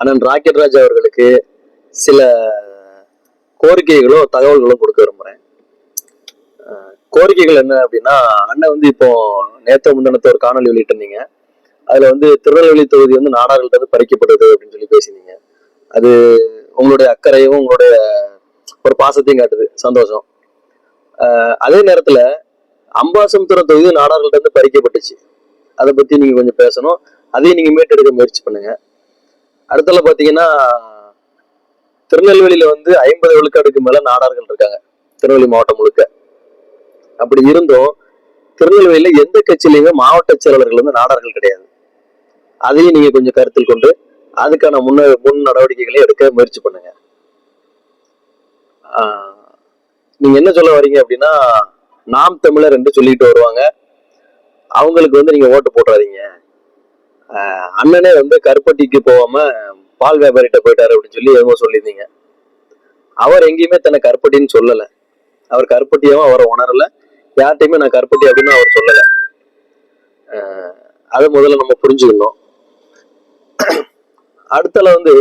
அண்ணன் ராக்கெட் ராஜ் அவர்களுக்கு சில கோரிக்கைகளோ தகவல்களோ கொடுக்க விரும்புகிறேன் கோரிக்கைகள் என்ன அப்படின்னா அண்ணன் வந்து இப்போ நேற்று முந்தினத்தை ஒரு காணொலி வெளியிட்டிருந்தீங்க. அதில் வந்து திருநெல்வேலி தொகுதி வந்து நாடார்கள்ட்ட இருந்து பறிக்கப்பட்டது அப்படின்னு சொல்லி பேசினீங்க அது உங்களுடைய அக்கறையும் உங்களுடைய ஒரு பாசத்தையும் காட்டுது. சந்தோஷம். அதே நேரத்தில் அம்பாசமுத்திரம் தொகுதி நாடார்கள்ட்ட பறிக்கப்பட்டுச்சு. அதை பற்றி நீங்கள் கொஞ்சம் பேசணும். அதையும் நீங்கள் மீட்டெடுக்க முயற்சி பண்ணுங்கள் அடுத்தல பாத்தீங்கன்னா திருநெல்வேலியில வந்து ஐம்பது விழுக்காடுக்கு மேல நாடார்கள் இருக்காங்க. திருநெல்வேலி மாவட்டம் முழுக்க. அப்படி இருந்தும் திருநெல்வேலியில எந்த கட்சியிலையுமே மாவட்ட செயலாளர்கள் வந்து நாடார்கள் கிடையாது. அதையும் நீங்க கொஞ்சம் கருத்தில் கொண்டு அதுக்கான முன்ன முன் நடவடிக்கைகளை எடுக்க முயற்சி பண்ணுங்க. நீங்க என்ன சொல்ல வரீங்க அப்படின்னா நாம் தமிழர் என்று சொல்லிட்டு வருவாங்க. அவங்களுக்கு வந்து நீங்க ஓட்டு போட்டுறாதீங்க. அண்ணனே வந்து கருப்பட்டிக்கு போகாம பால் வியாபாரிகிட்ட போயிட்டாரு அப்படின்னு சொல்லி எதுவும் சொல்லியிருந்தீங்க. அவர் எங்கேயுமே தன்னை கருப்பட்டின்னு சொல்லலை. அவர் கருப்பட்டியாவும் அவரை உணரல. யார்கிட்டையுமே நான் கருப்பட்டி அப்படின்னு அவர் சொல்லலை. அதை முதல்ல நம்ம புரிஞ்சுக்கணும். அடுத்தல வந்து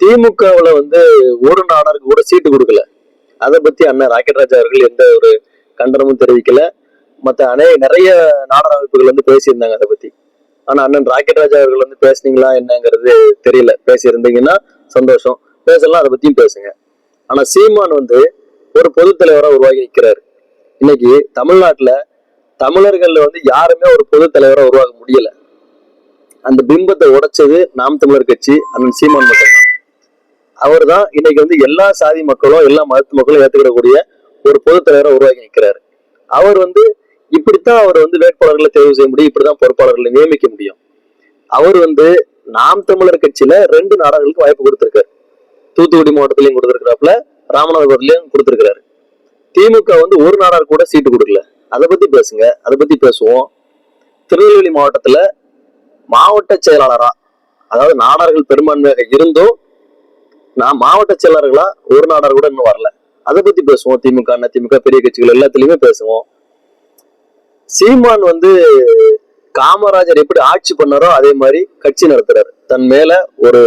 திமுகவில் வந்து ஒரு நாடாருக்கு கூட சீட்டு கொடுக்கல. அதை பத்தி அண்ணன் ராக்கெட் ராஜா அவர்கள் எந்த ஒரு கண்டனமும் தெரிவிக்கல. மற்ற அநே நிறைய நாடக அமைப்புகள் வந்து பேசியிருந்தாங்க அதை பத்தி. ஆனா அண்ணன் ராக்கெட் ராஜா அவர்கள் வந்து பேசுனீங்களா என்னங்கிறது தெரியல. பேசியிருந்தீங்கன்னா சந்தோஷம். பேசலாம் அதை பத்தியும் பேசுங்க. ஆனா சீமான் வந்து ஒரு பொது தலைவரா உருவாகி நிற்கிறாரு இன்னைக்கு தமிழ்நாட்டுல தமிழர்கள்ல வந்து யாருமே ஒரு பொது தலைவரா உருவாக முடியல. அந்த பிம்பத்தை உடைச்சது நாம் தமிழர் கட்சி அண்ணன் சீமான் மட்டும்தான். அவர் தான் இன்னைக்கு வந்து எல்லா சாதி மக்களும் எல்லா மதத்து மக்களும் ஏத்துக்கிடக்கூடிய ஒரு பொது தலைவரா உருவாக்கி நிற்கிறாரு அவர் வந்து இப்படித்தான் அவர் வந்து வேட்பாளர்களை தேர்வு செய்ய முடியும் இப்படிதான் பொறுப்பாளர்களை நியமிக்க முடியும். அவர் வந்து நாம் தமிழர் கட்சியில ரெண்டு நாடகங்களுக்கு வாய்ப்பு கொடுத்திருக்காரு. தூத்துக்குடி மாவட்டத்திலையும் கொடுத்திருக்கிறாப்புல ராமநாதபுரத்துலயும் கொடுத்திருக்கிறாரு. திமுக வந்து ஒரு நாடார் கூட சீட்டு கொடுக்கல. அதை பத்தி பேசுங்க அதை பத்தி பேசுவோம். திருநெல்வேலி மாவட்டத்துல மாவட்ட செயலாளரா அதாவது நாடார்கள் பெரும்பான்மையாக இருந்தும் நான் மாவட்ட செயலாளர்களா ஒரு நாடார் கூட இன்னும் வரல. அதை பத்தி பேசுவோம் திமுக அண்ணா திமுக பெரிய கட்சிகள் எல்லாத்துலயுமே பேசுவோம். சீமான் வந்து காமராஜர் எப்படி ஆட்சி பண்ணாரோ அதே மாதிரி கட்சி நடத்துறாரு. தன் மேல ஒரு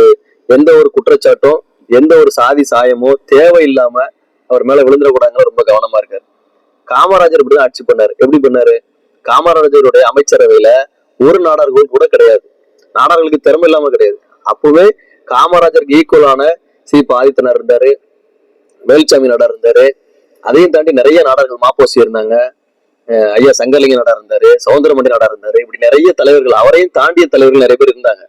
எந்த ஒரு குற்றச்சாட்டும் எந்த ஒரு சாதி சாயமோ தேவையில்லாம அவர் மேல விழுந்துடக்கூடாதுன்னு ரொம்ப கவனமா இருக்காரு. காமராஜர் இப்படிதான் ஆட்சி பண்ணாரு. எப்படி பண்ணாரு? காமராஜருடைய அமைச்சரவையில ஒரு நாடார்கள் கூட கிடையாது. நாடார்களுக்கு திறமை இல்லாம கிடையாது. அப்பவே காமராஜருக்கு ஈக்குவலான சி. ப. ஆதித்தனார் இருந்தாரு. வேல்சாமி நாடார் இருந்தாரு. அதையும் தாண்டி நிறைய நாடார்கள் மாப்போசி இருந்தாங்க. ஐயா சங்கலிங்க நடா இருந்தாரு சவுந்தரமணி நடா இருந்தாரு இப்படி நிறைய தலைவர்கள் அவரையும் தாண்டிய தலைவர்கள் நிறைய பேர் இருந்தாங்க.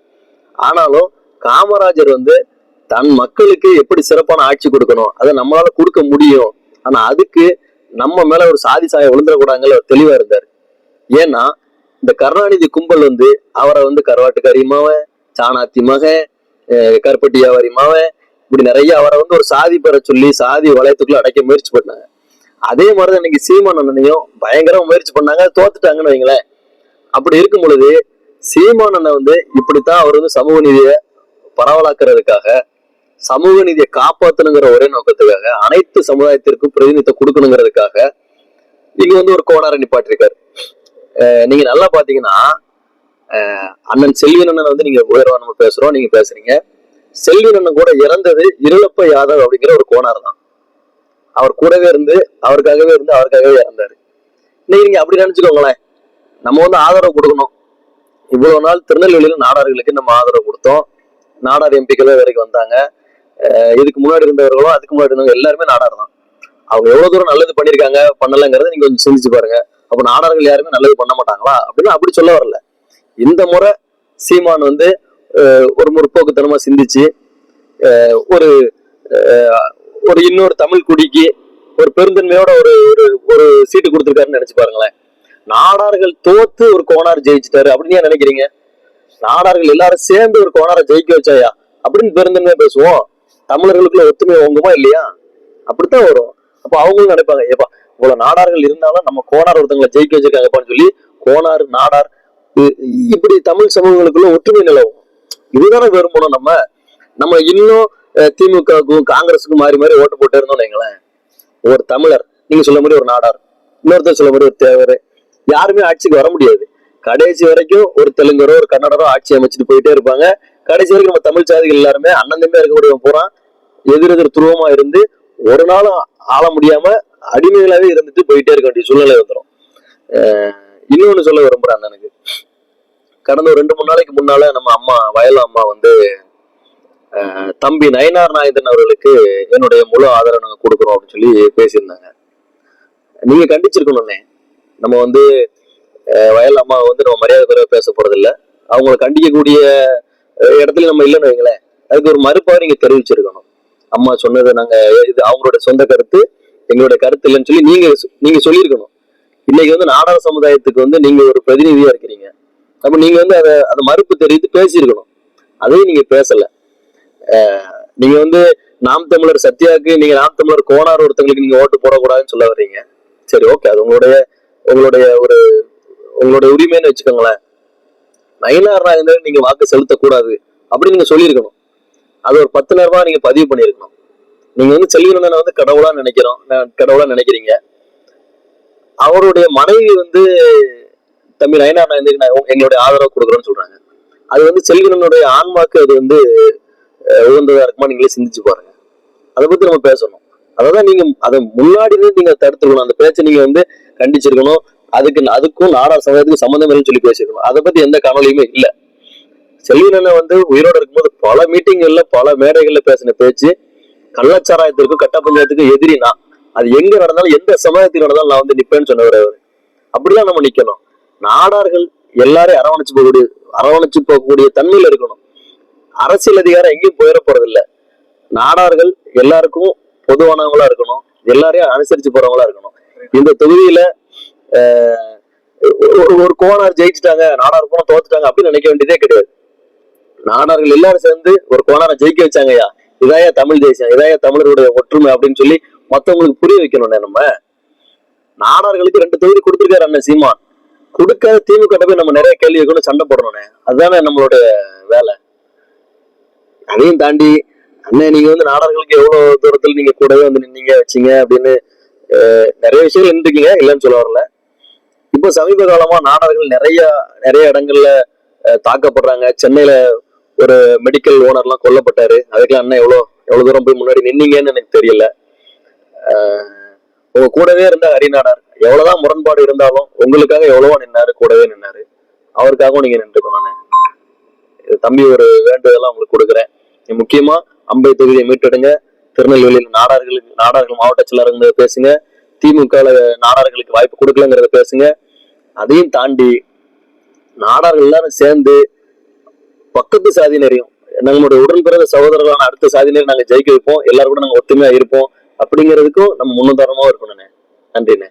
ஆனாலும் காமராஜர் வந்து தன் மக்களுக்கு எப்படி சிறப்பான ஆட்சி கொடுக்கணும் அதை நம்மளால கொடுக்க முடியும். ஆனா அதுக்கு நம்ம மேல ஒரு சாதி சாய விழுந்துடக்கூடாதுங்கிற ஒரு தெளிவா இருந்தாரு. ஏன்னா இந்த கருணாநிதி கும்பல் வந்து அவரை வந்து கருவாட்டுக்காரி சாணாத்தி மகன் அஹ் இப்படி நிறைய அவரை வந்து ஒரு சாதி பெற சொல்லி சாதி வளையத்துக்குள்ள அடைக்க முயற்சி பண்ணாங்க. அதே மாதிரிதான் இன்னைக்கு சீமான் அண்ணனையும் பயங்கரமா முயற்சி பண்ணாங்க தோத்துட்டாங்கன்னு வைங்களேன். அப்படி இருக்கும் பொழுது சீமான் அண்ணன் வந்து இப்படித்தான் அவர் வந்து சமூக நீதியை பரவலாக்குறதுக்காக சமூக நீதியை காப்பாத்தணுங்கிற ஒரே நோக்கத்துக்காக அனைத்து சமுதாயத்திற்கும் பிரதிநிதித்துவம் கொடுக்கணுங்கிறதுக்காக இங்க வந்து ஒரு கோணாரை நிப்பாட்டிருக்காரு. நீங்க நல்லா பாத்தீங்கன்னா அண்ணன் செல்வின் அண்ணன் வந்து நீங்க உயர்வா நம்ம பேசுறோம் நீங்க பேசுறீங்க. செல்வின் அண்ணன் கூட இறந்தது இருளப்ப யாதவ் அப்படிங்கிற ஒரு கோணார் தான். அவர் கூடவே இருந்து அவருக்காகவே இருந்து அவருக்காகவே இறந்தாரு. இன்னைக்கு நீங்க அப்படி நினைச்சுக்கோங்களேன். நம்ம வந்து ஆதரவு கொடுக்கணும். இவ்வளவு நாள் திருநெல்வேலியில நாடார்களுக்கு நம்ம ஆதரவு கொடுத்தோம். நாடார் எம்பிக்களும் வரைக்கும் வந்தாங்க. இதுக்கு முன்னாடி இருந்தவர்களும் அதுக்கு முன்னாடி இருந்தவங்க எல்லாருமே நாடார் தான். அவங்க எவ்வளவு தூரம் நல்லது பண்ணிருக்காங்க பண்ணலங்கிறத நீங்க கொஞ்சம் சிந்திச்சு பாருங்க. அப்ப நாடார்கள் யாருமே நல்லது பண்ண மாட்டாங்களா? அப்படின்னு அப்படி சொல்ல வரல. இந்த முறை சீமான் வந்து ஒரு முற்போக்குத்தனமா சிந்திச்சு ஒரு ஒரு இன்னொரு தமிழ் குடிக்கு ஒரு பெருந்தன்மையோட ஒரு ஒரு ஒரு சீட்டு கொடுத்துருக்காருன்னு நினைச்சு பாருங்களேன். நாடார்கள் தோத்து ஒரு கோணார் ஜெயிச்சிட்டாரு. அப்படின்னு ஏன் நினைக்கிறீங்க? நாடார்கள் எல்லாரும் சேர்ந்து ஒரு கோணாரை ஜெயிக்க வச்சாயா? அப்படின்னு பெருந்தன்மையா பேசுவோம். தமிழர்களுக்குள்ள ஒத்துமை ஓங்குமா இல்லையா? அப்படித்தான் வரும். அப்போ அவங்களும் நினைப்பாங்க ஏப்பா இவ்வளவு நாடார்கள் இருந்தாலும் நம்ம கோணார் ஒருத்தங்களை ஜெயிக்க வச்சிருக்காங்கப்பான்னு சொல்லி கோணார் நாடார் இப்படி தமிழ் சமூகங்களுக்குள்ள ஒற்றுமை நிலவும். இதுதானே விரும்பணும் நம்ம. நம்ம இன்னும் திமுகவுக்கும் காங்கிரஸுக்கும் மாறி மாறி ஓட்டு போட்டு இருந்தோம்னு வைங்களேன். ஒரு தமிழர் நீங்க சொல்ல மாதிரி ஒரு நாடார் இன்னொருத்தர் சொல்ல மாதிரி ஒரு தேவர் யாருமே ஆட்சிக்கு வர முடியாது. கடைசி வரைக்கும் ஒரு தெலுங்கரோ ஒரு கன்னடரோ ஆட்சி அமைச்சிட்டு போயிட்டே இருப்பாங்க. கடைசி வரைக்கும் நம்ம தமிழ் சாதிகள் எல்லாருமே அண்ணன் தம்பியா இருக்கக்கூடியவன் பூரா எதிர் எதிர் துருவமா இருந்து ஒரு நாளும் ஆள முடியாம அடிமைகளாவே இருந்துட்டு போயிட்டே இருக்க வேண்டிய சூழ்நிலை வந்துடும் இன்னொன்னு சொல்ல விரும்புறேன் அண்ணனுக்கு. கடந்த ஒரு ரெண்டு மூணு நாளைக்கு முன்னால நம்ம அம்மா வயலா அம்மா வந்து தம்பி நயனார் நாயந்தன் அவர்களுக்கு என்னுடைய முழு ஆதரவு நாங்கள் கொடுக்குறோம் அப்படின்னு சொல்லி பேசியிருந்தாங்க. நீங்க கண்டிச்சிருக்கணும்னே. நம்ம வந்து வயல் அம்மா வந்து நம்ம மரியாதை குறைவாக பேச போறதில்ல. அவங்களை அவங்கள கண்டிக்கக்கூடிய இடத்துல நம்ம இல்லைன்னு வைங்களேன். அதுக்கு ஒரு மறுப்பாக நீங்க தெரிவிச்சிருக்கணும். அம்மா சொன்னது நாங்க இது அவங்களோட சொந்த கருத்து எங்களோட கருத்து இல்லைன்னு சொல்லி நீங்க நீங்க சொல்லியிருக்கணும். இன்னைக்கு வந்து நாடக சமுதாயத்துக்கு வந்து நீங்க ஒரு பிரதிநிதியா இருக்கிறீங்க. அப்ப நீங்க வந்து அதை அதை மறுப்பு தெரிவித்து பேசியிருக்கணும். அதையும் நீங்க பேசல. நீங்க வந்து நாம் தமிழர் சத்யாவுக்கு நீங்க நாம் தமிழர் கோனார் ஒருத்தங்களுக்கு நீங்க ஓட்டு போடக்கூடாதுன்னு சொல்ல வர்றீங்க. சரி ஓகே அது உங்களுடைய உங்களுடைய ஒரு உங்களுடைய உரிமைன்னு வச்சுக்கோங்களேன். நயினார் நாயந்தர் நீங்க வாக்கு செலுத்தக்கூடாது அப்படின்னு நீங்க சொல்லியிருக்கணும். அது ஒரு பத்து நேரமா நீங்க பதிவு பண்ணியிருக்கணும். நீங்க வந்து செல்வினந்தனை வந்து கடவுளா நினைக்கிறோம் கடவுளா நினைக்கிறீங்க. அவருடைய மனைவி வந்து தம்பி நயனார் நாயந்தருக்கு நான் எங்களுடைய ஆதரவு கொடுக்குறோன்னு சொல்றாங்க. அது வந்து செல்வினனுடைய ஆன்மாக்கு அது வந்து உகந்ததாக இருக்குமா நீங்களே சிந்திச்சு பாருங்க. அதை பத்தி நம்ம பேசணும். அதான் நீங்க அதை முன்னாடினே நீங்க தடுத்துருக்கணும். அந்த பேச்சை நீங்க வந்து கண்டிச்சிருக்கணும். அதுக்கு அதுக்கும் நாடார் சமுதாயத்துக்கும் சம்மந்தம் இல்லைன்னு சொல்லி பேசியிருக்கணும் அதை பத்தி எந்த கவலையுமே இல்ல. செல்வினனை வந்து உயிரோட இருக்கும்போது பல மீட்டிங்கள்ல பல மேடைகள்ல பேசின பேச்சு கள்ளச்சாராயத்திற்கும் கட்ட பஞ்சாயத்துக்கும் எதிரி நான். அது எங்க நடந்தாலும் எந்த சமுதாயத்தில் நடந்தாலும் நான் வந்து நிப்பேன்னு சொன்னவர் அவர். அப்படிதான் நம்ம நிக்கணும். நாடார்கள் எல்லாரையும் அரவணைச்சு போகக்கூடிய அரவணைச்சு போகக்கூடிய தன்மையில இருக்கணும். அரசியல் அதிகாரம் எங்கேயும் போயிட போறது நாடார்கள் எல்லாருக்கும் பொதுவானவங்களா இருக்கணும். எல்லாரையும் அனுசரிச்சு போறவங்களா இருக்கணும். இந்த தொகுதியில ஒரு- ஒரு கோனார் ஜெயிச்சுட்டாங்க நாடார் கோணம் தோத்துட்டாங்க அப்படின்னு நினைக்க வேண்டியதே கிடையாது. நாடார்கள் எல்லாரும் சேர்ந்து ஒரு கோனாரை ஜெயிக்க வச்சாங்கய்யா. இதாயா தமிழ் தேசியம் இதாயா தமிழருடைய ஒற்றுமை அப்படின்னு சொல்லி மத்தவங்களுக்கு புரிய வைக்கணும்னே நம்ம? நாடார்களுக்கு ரெண்டு தொகுதி கொடுத்துருக்காரு அண்ணன் சீமான். கொடுக்காத திமுக போய் நம்ம நிறைய கேள்வி வைக்கணும் சண்டை போடணும்னே. அதுதானே நம்மளுடைய வேலை. அதையும் தாண்டி அண்ணன் நீங்க வந்து நாடகங்களுக்கு எவ்வளவு தூரத்தில் நீங்க கூடவே வந்து நின்னீங்க வச்சீங்க அப்படின்னு நிறைய விஷயங்கள் நின்றுக்கீங்க இல்லைன்னு சொல்ல வரல. இப்போ சமீப காலமா நாடார்கள் நிறைய நிறைய இடங்கள்ல தாக்கப்படுறாங்க. சென்னையில ஒரு மெடிக்கல் ஓனர்லாம் கொல்லப்பட்டாரு. அதுக்கெல்லாம் அண்ணன் எவ்வளோ எவ்வளவு தூரம் போய் முன்னாடி நின்னீங்கன்னு எனக்கு தெரியல. உங்க கூடவே இருந்த ஹரிநாடார் எவ்வளவுதான் முரண்பாடு இருந்தாலும் உங்களுக்காக எவ்வளவோ நின்னாரு கூடவே நின்னாரு. அவருக்காகவும் நீங்க நின்றுக்கணும் நான் தம்பி ஒரு வேண்டுதலாம் உங்களுக்கு கொடுக்குறேன். நீ முக்கியமா அம்பை தொகுதியை மீட்டெடுங்க. திருநெல்வேலியில் நாடார்களுக்கு நாடார்கள் மாவட்ட செயலருங்க பேசுங்க. திமுக நாடார்களுக்கு வாய்ப்பு கொடுக்கலங்கிறத பேசுங்க. அதையும் தாண்டி நாடார்கள் எல்லாரும் சேர்ந்து பக்கத்து சாதியினரையும் நம்மளுடைய உடல் பிறந்த சகோதரர்களான அடுத்த சாதியினரை நாங்கள் ஜெயிக்க வைப்போம். எல்லாரும் கூட நாங்கள் ஒத்துமையா இருப்போம். அப்படிங்கிறதுக்கும் நம்ம முன்னுதாரணமாக இருக்கணும்ண்ணே. நன்றிண்ணே.